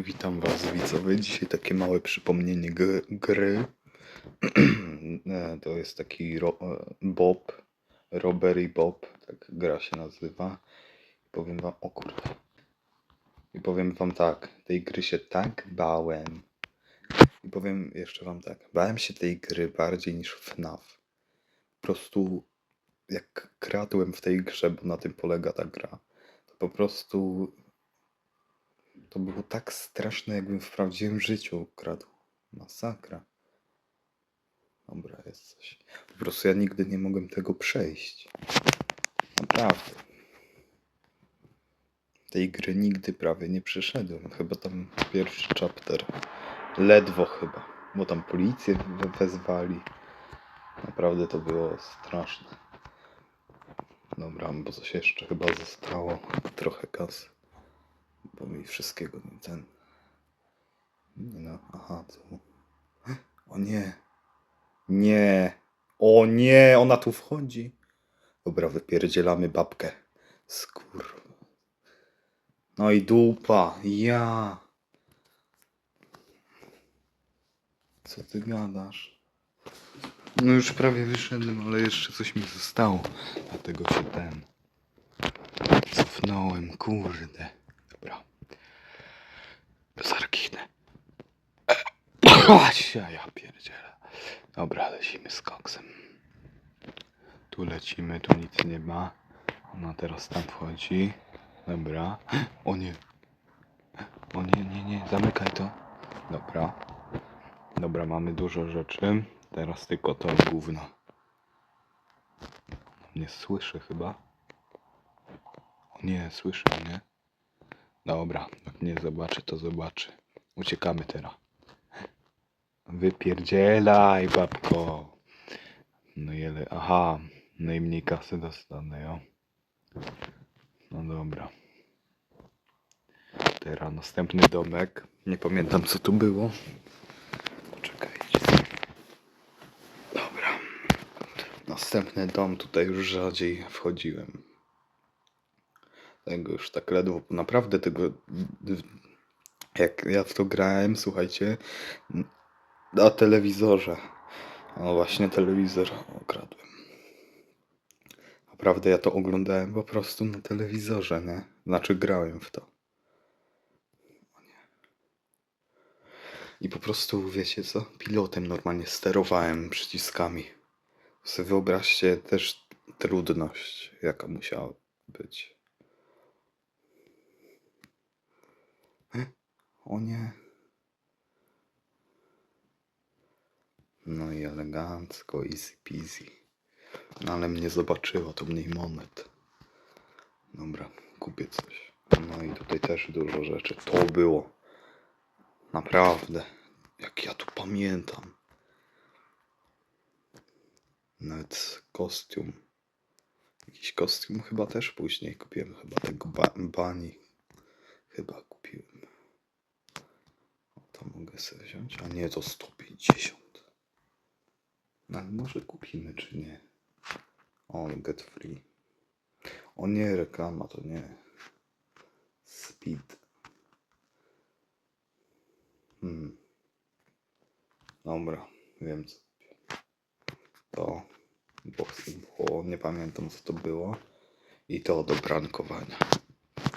Witam Was widzowie. Dzisiaj takie małe przypomnienie gry. E, to jest taki ro, e, Bob, Robbery Bob, tak gra się nazywa. I powiem Wam, o kurde. I powiem Wam tak, tej gry się tak bałem. I powiem jeszcze Wam tak, bałem się tej gry bardziej niż FNAF. Po prostu jak kradłem w tej grze, bo na tym polega ta gra, to po prostu to było tak straszne, jakbym w prawdziwym życiu kradł. Masakra. Dobra, jest coś. Po prostu ja nigdy nie mogłem tego przejść. Naprawdę. Tej gry nigdy prawie nie przeszedłem. Chyba tam pierwszy chapter. Ledwo chyba. Bo tam policję we- wezwali. Naprawdę to było straszne. Dobra, bo coś jeszcze chyba zostało. Trochę kasy. Bo mi wszystkiego nie ten. Nie no, aha, co? O nie. Nie. O nie, ona tu wchodzi. Dobra, wypierdzielamy babkę. Skur. No i dupa, ja. Co ty gadasz? No już prawie wyszedłem, ale jeszcze coś mi zostało. Dlatego się ten... Cofnąłem, kurde. Zarkichnę. Asia, ja pierdzielę. Dobra, lecimy z koksem. Tu lecimy, tu nic nie ma. Ona teraz tam wchodzi. Dobra. O nie. O nie, nie, nie, zamykaj to. Dobra. Dobra, mamy dużo rzeczy. Teraz tylko to gówno. Nie słyszy chyba. O nie, słyszy mnie. Dobra, jak nie zobaczy, to zobaczy. Uciekamy teraz. Wypierdzielaj, babko. No jele, aha, najmniej kasy dostanę, jo. No dobra. Teraz następny domek. Nie pamiętam co tu było. Poczekajcie. Dobra. Następny dom, tutaj już rzadziej wchodziłem. Tego już tak ledwo, naprawdę tego, jak ja w to grałem, słuchajcie, na telewizorze. O właśnie telewizor okradłem. Naprawdę ja to oglądałem po prostu na telewizorze, nie? Znaczy grałem w to. I po prostu, wiecie co? Pilotem normalnie sterowałem przyciskami. Sobie wyobraźcie też trudność, jaka musiała być. O nie. No i elegancko, easy peasy. No ale mnie zobaczyła, to mniej monet. Dobra, kupię coś. No i tutaj też dużo rzeczy. To było. Naprawdę. Jak ja tu pamiętam. Nawet kostium. Jakiś kostium chyba też później kupiłem. Chyba tego ba bani. Chyba kupiłem. To mogę sobie wziąć. A nie, to 150. No ale może kupimy, czy nie? O, get free. O nie, reklama, to nie. Speed. Hmm. Dobra, wiem co. To, bo, bo nie pamiętam co to było. I to do brankowania.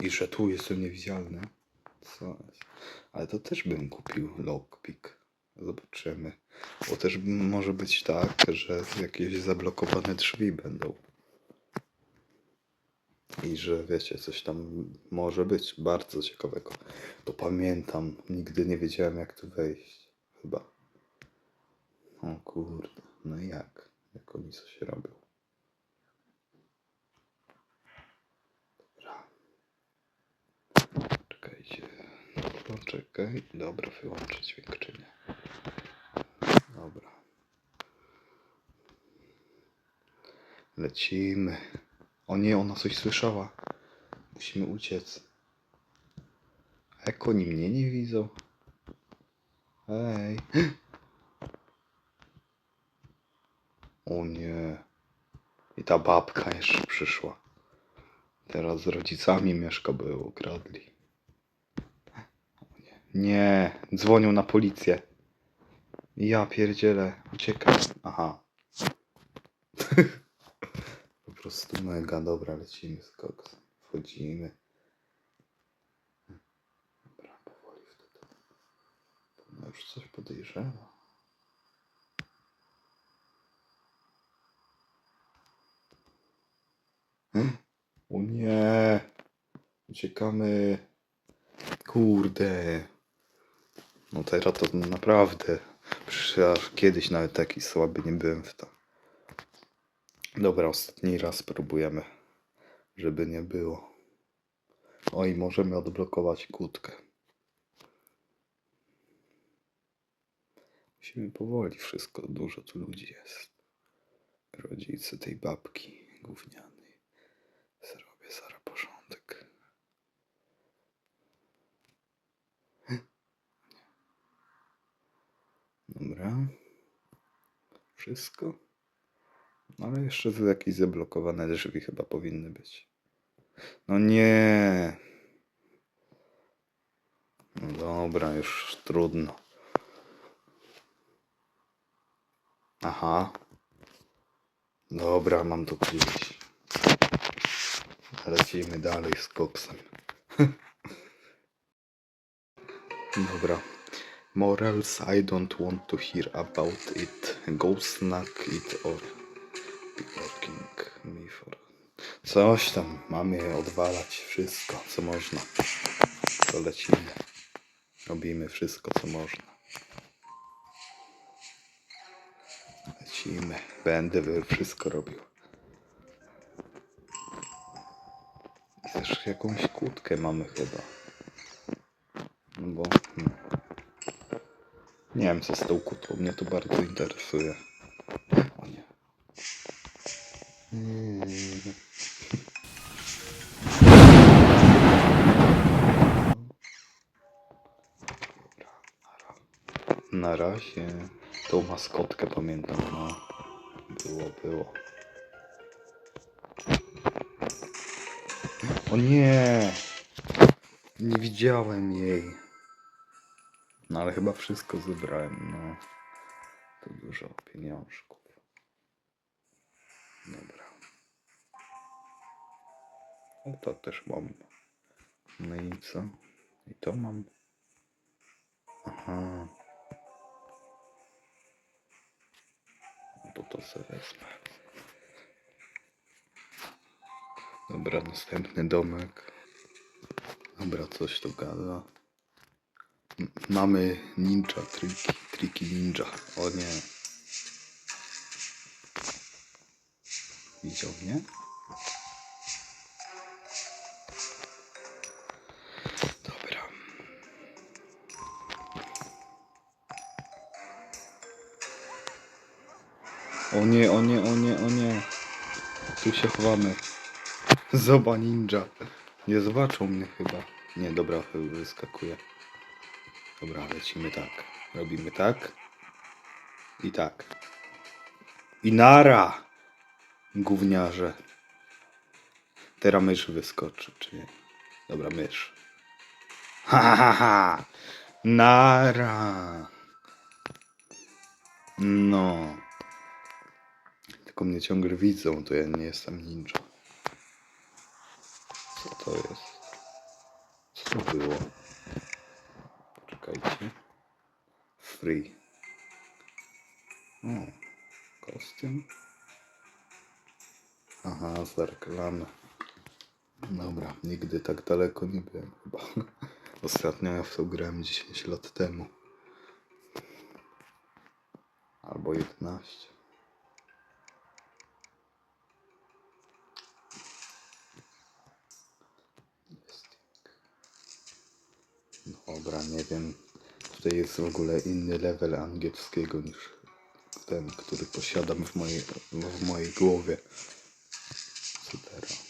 I że tu jest to niewidzialne. Co jest? Ale to też bym kupił lockpick. Zobaczymy. Bo też może być tak, że jakieś zablokowane drzwi będą. I że wiecie, coś tam może być bardzo ciekawego. To pamiętam, nigdy nie wiedziałem jak tu wejść. Chyba. O kurde, no jak? Jak oni coś robią? Dobra. Czekajcie. Poczekaj. Dobra, wyłączę dźwiękczynię. Dobra. Lecimy. O nie, ona coś słyszała. Musimy uciec. Jak oni mnie nie widzą? Ej. O nie. I ta babka jeszcze przyszła. Teraz z rodzicami mieszka, by ukradli. Nie, dzwonią na policję. Ja pierdzielę, uciekam. Aha. po prostu mega, dobra, lecimy z koksem. Wchodzimy. Dobra, powoli wtedy. No już coś podejrzewa. O nie! Uciekamy. Kurde. No teraz to naprawdę. Przecież kiedyś nawet taki słaby nie byłem w to. Dobra, ostatni raz spróbujemy. Żeby nie było. Oj, możemy odblokować kłódkę. Musimy powoli wszystko, dużo tu ludzi jest. Rodzice tej babki gównianej. Zrobię zaraz Dobra. Wszystko? No ale jeszcze tu jakieś zablokowane drzwi chyba powinny być. No nie. No dobra, już trudno. Aha. Dobra, mam to gdzieś. Lecimy dalej z koksem. Dobra. Morals, I don't want to hear about it. Go snack it or be working me for... Coś tam, mamy odwalać wszystko, co można. To lecimy. Robimy wszystko, co można. Lecimy. Będę wszystko robił. I też jakąś kłódkę mamy chyba. No bo... Hmm. Nie wiem co z tą kłódką, mnie to bardzo interesuje. O nie. Na razie. Tą maskotkę pamiętam, no. Było, było. O nie! Nie widziałem jej. No ale chyba wszystko zebrałem, no. To dużo pieniążków. Dobra. O, to też mam. No i co? I to mam. Aha. No to to sobie wezmę. Dobra, następny domek. Dobra, coś tu gada. Mamy ninja triki, triki ninja. O nie. Widział mnie? Dobra. O nie, o nie, o nie, o nie. Tu się chowamy. Zoba ninja. Nie zobaczą mnie chyba. Nie, dobra, wyskakuje. Dobra, lecimy tak. Robimy tak. I tak. I nara! Gówniarze. Teraz mysz wyskoczy, czy nie? Dobra, mysz. Ha, ha, ha. Nara! No. Tylko mnie ciągle widzą, to ja nie jestem ninja. Co to jest? Co to było? Czekajcie. Free. O, kostium. Aha, za reklamę. Dobra, nigdy tak daleko nie byłem chyba. Ostatnio ja w to grałem 10 lat temu. Albo 11. Dobra, nie wiem. Tutaj jest w ogóle inny level angielskiego niż ten, który posiadam w mojej, w mojej głowie. Co teraz?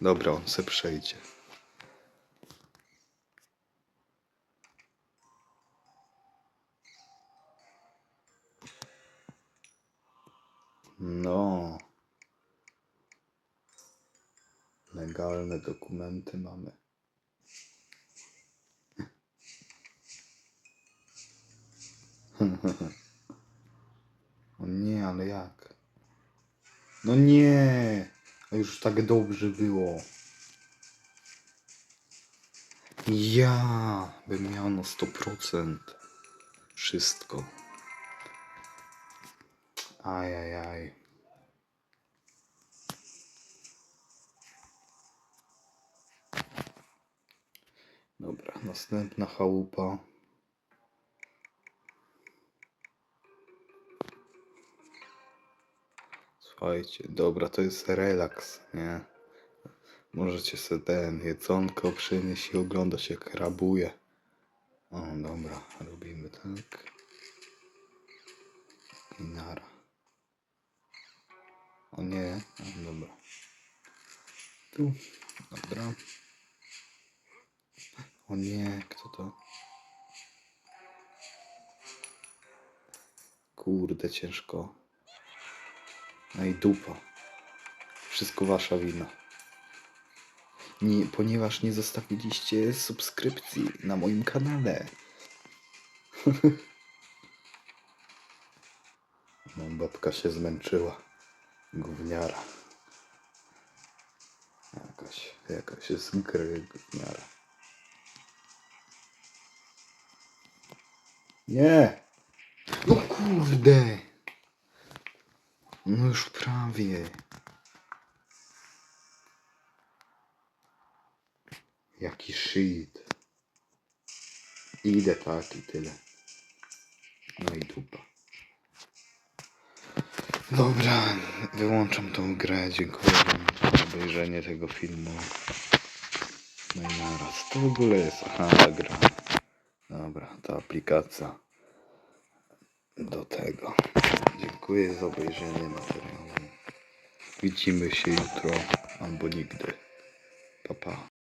Dobra, on se przejdzie. No. Legalne dokumenty mamy. O nie, ale jak? No nie! A już tak dobrze było. Ja bym miał na 100% wszystko. Ajajaj. Dobra, następna chałupa. Słuchajcie, dobra, to jest relaks, nie? Możecie sobie ten jedzonko przynieść i oglądać jak rabuje. O, dobra, robimy tak. I nara. O nie, o, dobra. Tu, dobra. O nie, kto to? Kurde, ciężko. No i dupa. Wszystko wasza wina. Nie, ponieważ nie zostawiliście subskrypcji na moim kanale. No, babka się zmęczyła. Gówniara. Jakaś, jakaś z gry gówniara. Nie! No kurde! No już prawie. Jaki shit. Idę tak i tyle. No i dupa. Dobra, wyłączam tą grę. Dziękuję wam za obejrzenie tego filmu. No i naraz. To w ogóle jest. Aha, ta gra. Dobra, ta aplikacja. Do tego. Dziękuję za obejrzenie materiału. Widzimy się jutro albo nigdy.